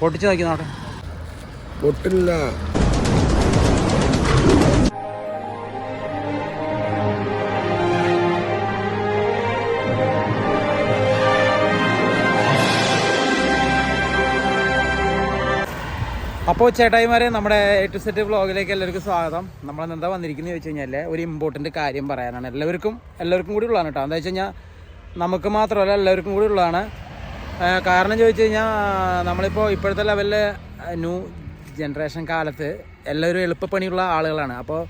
പൊട്ടിച്ച് നോക്കി നോട്ടെ പൊട്ടില്ല. അപ്പോൾ ചേട്ടായിമാരെ നമ്മുടെ എ ടു സെറ്റ് വ്ളോഗിലേക്ക് എല്ലാവർക്കും സ്വാഗതം. നമ്മൾ എന്താ വന്നിരിക്കുന്നത് ചോദിച്ചു കഴിഞ്ഞാൽ ഒരു ഇമ്പോർട്ടന്റ് കാര്യം പറയാനാണ്. എല്ലാവർക്കും എല്ലാവർക്കും കൂടി ഉള്ളതാണ് കേട്ടോ. എന്താ വെച്ച് കഴിഞ്ഞാൽ നമുക്ക് മാത്രമല്ല എല്ലാവർക്കും കൂടി ഉള്ളതാണ്. കാരണം ചോദിച്ചു കഴിഞ്ഞാൽ നമ്മളിപ്പോൾ ഇപ്പോഴത്തെ ലെവലിൽ ന്യൂ ജനറേഷൻ കാലത്ത് എല്ലാവരും എളുപ്പപ്പണിയുള്ള ആളുകളാണ്. അപ്പോൾ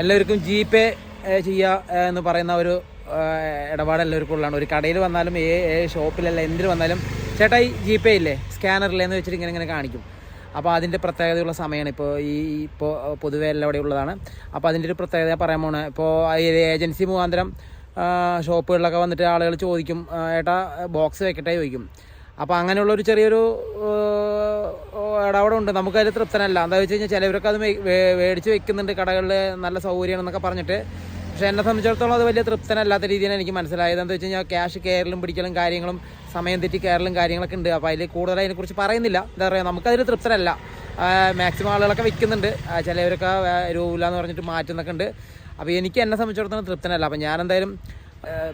എല്ലാവർക്കും ജി പേ ചെയ്യുക എന്ന് പറയുന്ന ഒരു ഇടപാട് എല്ലാവർക്കും ഉള്ളതാണ് ഒരു കടയിൽ വന്നാലും ഏ ഷോപ്പിലല്ല എന്തിന് വന്നാലും ചേട്ടായി ജി പേ ഇല്ലേ? സ്കാനറില്ലേ എന്ന് വെച്ചിട്ട് ഇങ്ങനെ ഇങ്ങനെ കാണിക്കും. അപ്പോൾ അതിന്റെ പ്രത്യേകതയുള്ള സമയമാണ് ഇപ്പോൾ ഈ ഇപ്പോൾ പൊതുവെ എല്ലാവിടെ ഉള്ളതാണ്. അപ്പോൾ അതിന്റെ ഒരു പ്രത്യേകത പറയാൻ പോണേ ഇപ്പോൾ ഏജൻസി മുഖാന്തരം ഷോപ്പുകളിലൊക്കെ വന്നിട്ട് ആളുകൾ ചോദിക്കും ഏട്ടാ ബോക്സ് വെക്കട്ടെ ചോദിക്കും. അപ്പോൾ അങ്ങനെയുള്ള ഒരു ചെറിയൊരു ഇടപെടൽ ഉണ്ട് നമുക്കതിൽ തൃപ്തനല്ല. എന്താ വെച്ച് കഴിഞ്ഞാൽ ചിലവരൊക്കെ അത് മേടിച്ച് വെക്കുന്നുണ്ട് കടകളിൽ നല്ല സൗകര്യമാണെന്നൊക്കെ പറഞ്ഞിട്ട്. പക്ഷേ എന്നെ സംബന്ധിച്ചിടത്തോളം അത് വലിയ തൃപ്തനല്ലാത്ത രീതിയാണ് എനിക്ക് മനസ്സിലായത്. എന്താ വെച്ച് കഴിഞ്ഞാൽ ക്യാഷ് കയറലും പിടിക്കലും കാര്യങ്ങളും സമയം തെറ്റി കയറലും കാര്യങ്ങളൊക്കെ ഉണ്ട്. അപ്പോൾ അതിൽ കൂടുതൽ അതിനെക്കുറിച്ച് പറയുന്നില്ല. എന്താ പറയുക നമുക്കതിൽ തൃപ്തനല്ല. മാക്സിമം ആളുകളൊക്കെ വിൽക്കുന്നുണ്ട് ചിലവരൊക്കെ രൂപ എന്ന് പറഞ്ഞിട്ട് മാറ്റുന്നൊക്കെ ഉണ്ട്. അപ്പോൾ എനിക്ക് എന്നെ സംബന്ധിച്ചിടത്തോളം തൃപ്തനല്ല. അപ്പോൾ ഞാൻ എന്തായാലും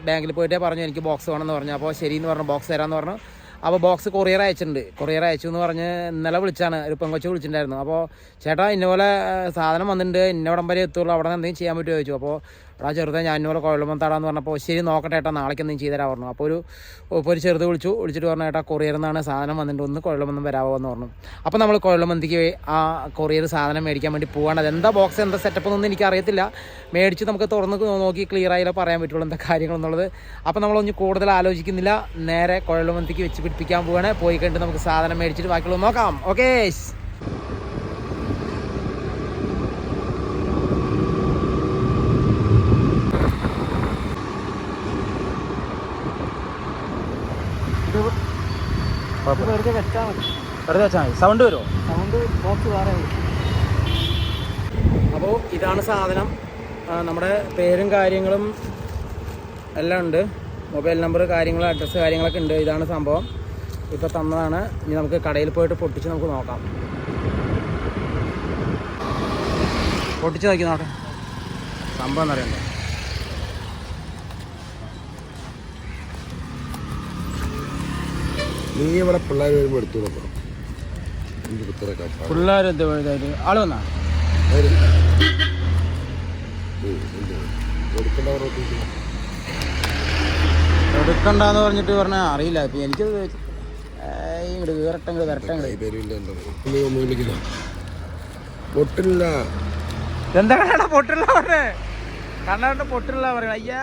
ബാങ്കിൽ പോയിട്ടേ പറഞ്ഞു. എനിക്ക് ബോക്സ് വേണമെന്ന് പറഞ്ഞു. അപ്പോൾ ശരി എന്ന് പറഞ്ഞു ബോക്സ് തരാമെന്ന് പറഞ്ഞു. അപ്പോൾ ബോക്സ് കൊറിയർ അയച്ചിട്ടുണ്ട്. കൊറിയർ അയച്ചു എന്ന് പറഞ്ഞ് ഇന്നലെ വിളിച്ചാണ്. ഒരു പെങ്കൊച്ച് വിളിച്ചിട്ടുണ്ടായിരുന്നു. അപ്പോൾ ചേട്ടാ ഇന്നപോലെ സാധനം വന്നിട്ടുണ്ട്. ഇന്നവിടം വരെ എത്തുള്ളൂ. അവിടെ എന്തെങ്കിലും ചെയ്യാൻ പറ്റുമോ ചോദിച്ചു. അപ്പോൾ എടാ ചെറുതെ ഞാൻ ഇന്നപോലെ കുഴലുമത്താടാന്ന് പറഞ്ഞപ്പോൾ ശരി നോക്കട്ടെ ഏട്ടാ നാളേക്കൊന്നും ചെയ്തുതരാൻ പറഞ്ഞു. അപ്പോൾ ഒരു ഇപ്പോൾ ഒരു ചെറുത് വിളിച്ചു വിളിച്ചിട്ട് പറഞ്ഞു ഏട്ടാ കൊറിയർ നിന്നാണ് സാധനം വന്നിട്ട് ഒന്ന് കുഴലുമന്തും വരാമോ എന്ന് പറഞ്ഞു. അപ്പോൾ നമ്മൾ കുഴലുമന്തിക്ക് ആ കൊറിയർ സാധനം മേടിക്കാൻ വേണ്ടി പോകേണ്ടത് അതെന്താ ബോക്സ് എന്താ സെറ്റപ്പ് എന്നൊന്നും എനിക്ക് അറിയത്തില്ല മേടിച്ച് നമുക്ക് തുറന്ന് നോക്കി ക്ലിയർ ആയില്ല പറയാൻ പറ്റുള്ളൂ എന്താ കാര്യങ്ങളെന്നുള്ളത് അപ്പോൾ നമ്മളൊന്ന് കൂടുതൽ ആലോചിക്കുന്നില്ല. നേരെ കുഴലുമന്തിക്ക് വെച്ച് പിടിപ്പിക്കാൻ പോവുകയാണ് പോയി കണ്ട് നമുക്ക് സാധനം മേടിച്ചിട്ട് ബാക്കിയുള്ളത് നോക്കാം. ഓക്കേ ഇത് ഇത് വെറുതെ വെച്ചാൽ മതി. വെറുതെ വെച്ചാൽ മതി. സൗണ്ട് വരുമോ സൗണ്ട് ബോക്സ് വേറെ അപ്പോൾ ഇതാണ് സാധനം. നമ്മുടെ പേരും കാര്യങ്ങളും എല്ലാം ഉണ്ട്. മൊബൈൽ നമ്പർ കാര്യങ്ങൾ അഡ്രസ്സ് കാര്യങ്ങളൊക്കെ ഉണ്ട്. ഇതാണ് സംഭവം. ഇപ്പോൾ തന്നതാണ്. ഇനി നമുക്ക് കടയിൽ പോയിട്ട് പൊട്ടിച്ച് നമുക്ക് നോക്കാം. പൊട്ടിച്ച് നോക്കി നോക്കാം. സംഭവം എന്നറിയണ്ടേ നീ ഇവിടെ പിള്ളേർ വരുമ്പോൾ എടുത്തു നോക്കണം ആൾ വന്നാ? എടുക്കണ്ടെന്ന് പറഞ്ഞിട്ട് പറഞ്ഞാൽ അറിയില്ല. ഇപ്പം എനിക്ക് ഇങ്ങോട്ട് കയറട്ടെ ഇങ്ങോട്ട് വരട്ടെ ഇങ്ങോട്ട് പൊട്ടില്ല എന്താ കണ്ണാ പൊട്ടില്ല. പറഞ്ഞേ. കണ്ണാണ്ട് പൊട്ടില്ല പറയണ അയ്യാ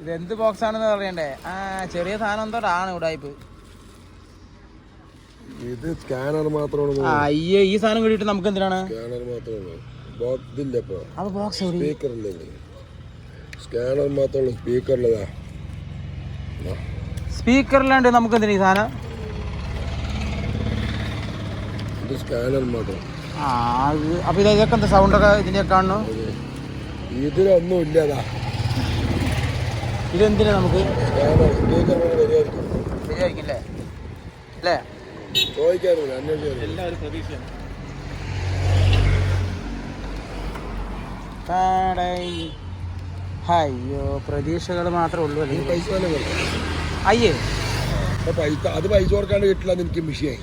ഇത് എന്ത് ബോക്സ് ആണെന്ന് പറയണ്ടേ? ആ ചെറിയ സാധനം എന്തോടാണ് ഇവിടെ ഉടായ്പ്? ഇത് സ്കാനർ മാത്രമാണ് അയ്യേ ഈ സാധനം കിട്ടിയിട്ട് നമുക്ക് എന്തിനാണ്? സ്കാനർ മാത്രമാണ് ബോക്സ് ഇതില്ല ഇപ്പൊ? അത് ബോക്സ് സ്പീക്കറില്ലേ സ്കാനർ മാത്രമുള്ളൂ സ്പീക്കർ സ്പീക്കറിലാണ്ട് നമുക്ക് എന്തിനാ ഈ സാധനം? ഇത് സ്കാനർ മാത്രം. ആ അപ്പൊ ഇത് ഇതൊക്കെ എന്താ സൗണ്ടൊക്കെ ഇതിന്റെ കാണുന്നു ഇതിലൊന്നും ഇല്ലതാ. ഇതെന്തിനാ നമുക്ക്? ശരിയായിരിക്കും സ്പീക്കർ ശരിയായിരിക്കില്ലേ അല്ലേ? ചോദിക്കാറില്ല അന്വേഷിക്കാറില്ല പ്രതീക്ഷയാണ്. അയ്യോ പ്രതീക്ഷകൾ മാത്രമേ ഉള്ളൂ അല്ലെങ്കിൽ പൈസ അയ്യേ. പൈസ അത് പൈസ കൊടുക്കാണ്ട് കിട്ടില്ല എനിക്ക് വിഷയമായി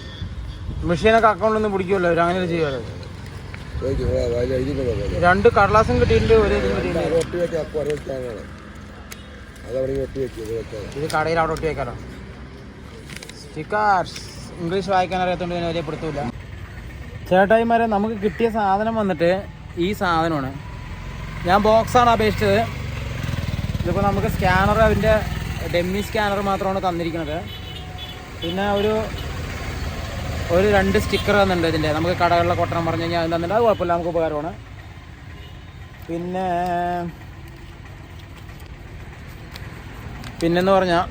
മെഷീനൊക്കെ അക്കൗണ്ടിൽ പിടിക്കുമല്ലോ അവർ അങ്ങനെ ചെയ്യാറ് രണ്ട് കടലാസും കിട്ടിയിട്ടുണ്ട് ഒരു ഇത് കടയിൽ അവിടെ ഒട്ടി വെക്കാനോ സ്റ്റിക്കേഴ്സ് ഇംഗ്ലീഷ് വായിക്കാൻ അറിയാത്തതുകൊണ്ട് ഞാൻ വലിയ പിടുത്തമില്ല ചേട്ടായിമാരെ നമുക്ക് കിട്ടിയ സാധനം വന്നിട്ട് ഈ സാധനമാണ്. ഞാൻ ബോക്സാണ് അപേക്ഷിച്ചത്. ഇതിപ്പോൾ നമുക്ക് സ്കാനർ അതിന്റെ ഡെമ്മി സ്കാനർ മാത്രമാണ് തന്നിരിക്കുന്നത്. പിന്നെ ഒരു ഒരു രണ്ട് സ്റ്റിക്കർ തന്നിട്ടുണ്ട് ഇതിന്റെ നമുക്ക് കടകളിലെ കൊട്ടണം പറഞ്ഞു കഴിഞ്ഞാൽ അത് തന്നിട്ട് അത് കുഴപ്പമില്ല നമുക്ക് ഉപകാരമാണ്. പിന്നെ പിന്നെന്ന് പറഞ്ഞാൽ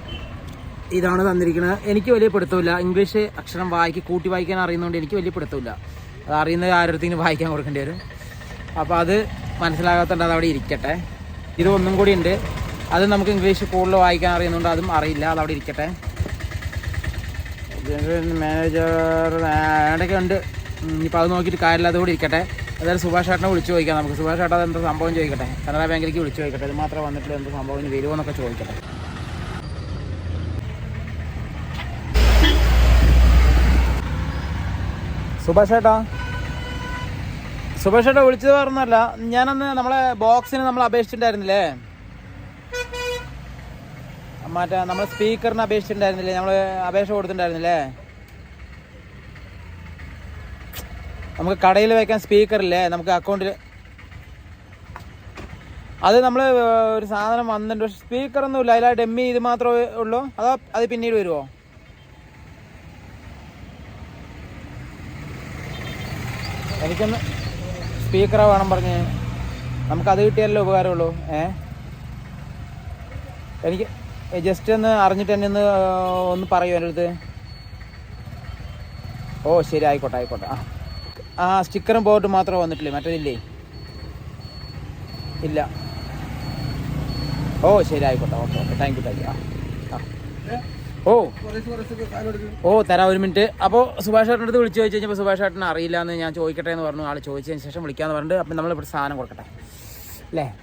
ഇതാണ് തന്നിരിക്കുന്നത് എനിക്ക് വലിയ പിടുത്തമില്ല. ഇംഗ്ലീഷ് അക്ഷരം വായിക്കി കൂട്ടി വായിക്കാൻ അറിയുന്നതുകൊണ്ട് എനിക്ക് വലിയ പിടുത്തമില്ല. അത് അറിയുന്ന ആരുടെ വായിക്കാൻ കൊടുക്കേണ്ടി വരും? അപ്പോൾ അത് മനസ്സിലാകാത്തതുകൊണ്ട് അത് അവിടെ ഇരിക്കട്ടെ. ഇത് ഒന്നും കൂടി ഉണ്ട്. അത് നമുക്ക് ഇംഗ്ലീഷ് കൂടുതൽ വായിക്കാൻ അറിയുന്നതുകൊണ്ട് അതും അറിയില്ല. അത് അവിടെ ഇരിക്കട്ടെ. മാനേജർ ഇടയ്ക്ക് ഉണ്ട്? ഇനിയിപ്പോൾ അത് നോക്കിയിട്ട് കാര്യമില്ല അതുകൂടി ഇരിക്കട്ടെ. അതായത് സുഭാഷ് ചേട്ടനെ വിളിച്ചു ചോദിക്കാം നമുക്ക്. സുഭാഷ് ചേട്ടാ എന്താ സംഭവം ചോദിക്കട്ടെ. കനറ ബാങ്കിലേക്ക് വിളിച്ചു ചോദിക്കട്ടെ. ഇത് മാത്രമേ വന്നിട്ടുള്ള. എന്ത് സംഭവം വരുമോ എന്നൊക്കെ ചോദിക്കട്ടെ. സുഭാഷ് ചേട്ടാ സുഭാഷ് ചേട്ടാ വിളിച്ചത് പറഞ്ഞല്ല ഞാനന്ന് നമ്മളെ ബോക്സിന് നമ്മൾ അപേക്ഷിച്ചിട്ടുണ്ടായിരുന്നില്ലേ? മറ്റേ നമ്മളെ സ്പീക്കറിന് അപേക്ഷിച്ചിട്ടുണ്ടായിരുന്നില്ലേ? നമ്മൾ അപേക്ഷ കൊടുത്തിട്ടുണ്ടായിരുന്നില്ലേ? നമുക്ക് കടയിൽ വെക്കാൻ സ്പീക്കറില്ലേ? നമുക്ക് അക്കൗണ്ടിൽ അത് നമ്മൾ ഒരു സാധനം വന്നിട്ടുണ്ട്. സ്പീക്കറൊന്നുമില്ല. അതിലായിട്ട് എം ഇത് മാത്രമേ ഉള്ളൂ. അതോ അത് പിന്നീട് വരുമോ എനിക്കൊന്ന് സ്പീക്കറെ വേണം പറഞ്ഞ്. നമുക്കത് കിട്ടിയല്ലോ ഉപകാരമുള്ളൂ. ഏ? എനിക്ക് ജസ്റ്റ് ഒന്ന് അറിഞ്ഞിട്ട് എന്നെ ഒന്ന് ഒന്ന് പറയൂ എന്റെ അടുത്ത്. ഓ ശരി ആയിക്കോട്ടെ ആയിക്കോട്ടെ. ആ ആ സ്റ്റിക്കറും ബോർഡും മാത്രമേ വന്നിട്ടില്ലേ മറ്റേതില്ലേ? ഇല്ല. ഓ ശരി ആയിക്കോട്ടെ. Okay okay. Thank you thank you ആ ആ. ഓ. ഓ തരാം ഒരു മിനിറ്റ്. അപ്പോൾ സുഭാഷ് ചേട്ടന്റെ അടുത്ത് വിളിച്ച് ചോദിച്ചു കഴിഞ്ഞപ്പോൾ സുഭാഷ് ചേട്ടൻ അറിയില്ല എന്ന് ഞാൻ ചോദിക്കട്ടെ എന്ന് പറഞ്ഞു. ആൾ ചോദിച്ചതിന് ശേഷം വിളിക്കാമെന്ന് പറഞ്ഞിട്ട്. അപ്പം നമ്മളിവിടെ സാധനം കൊടുക്കട്ടെ. അല്ലേ?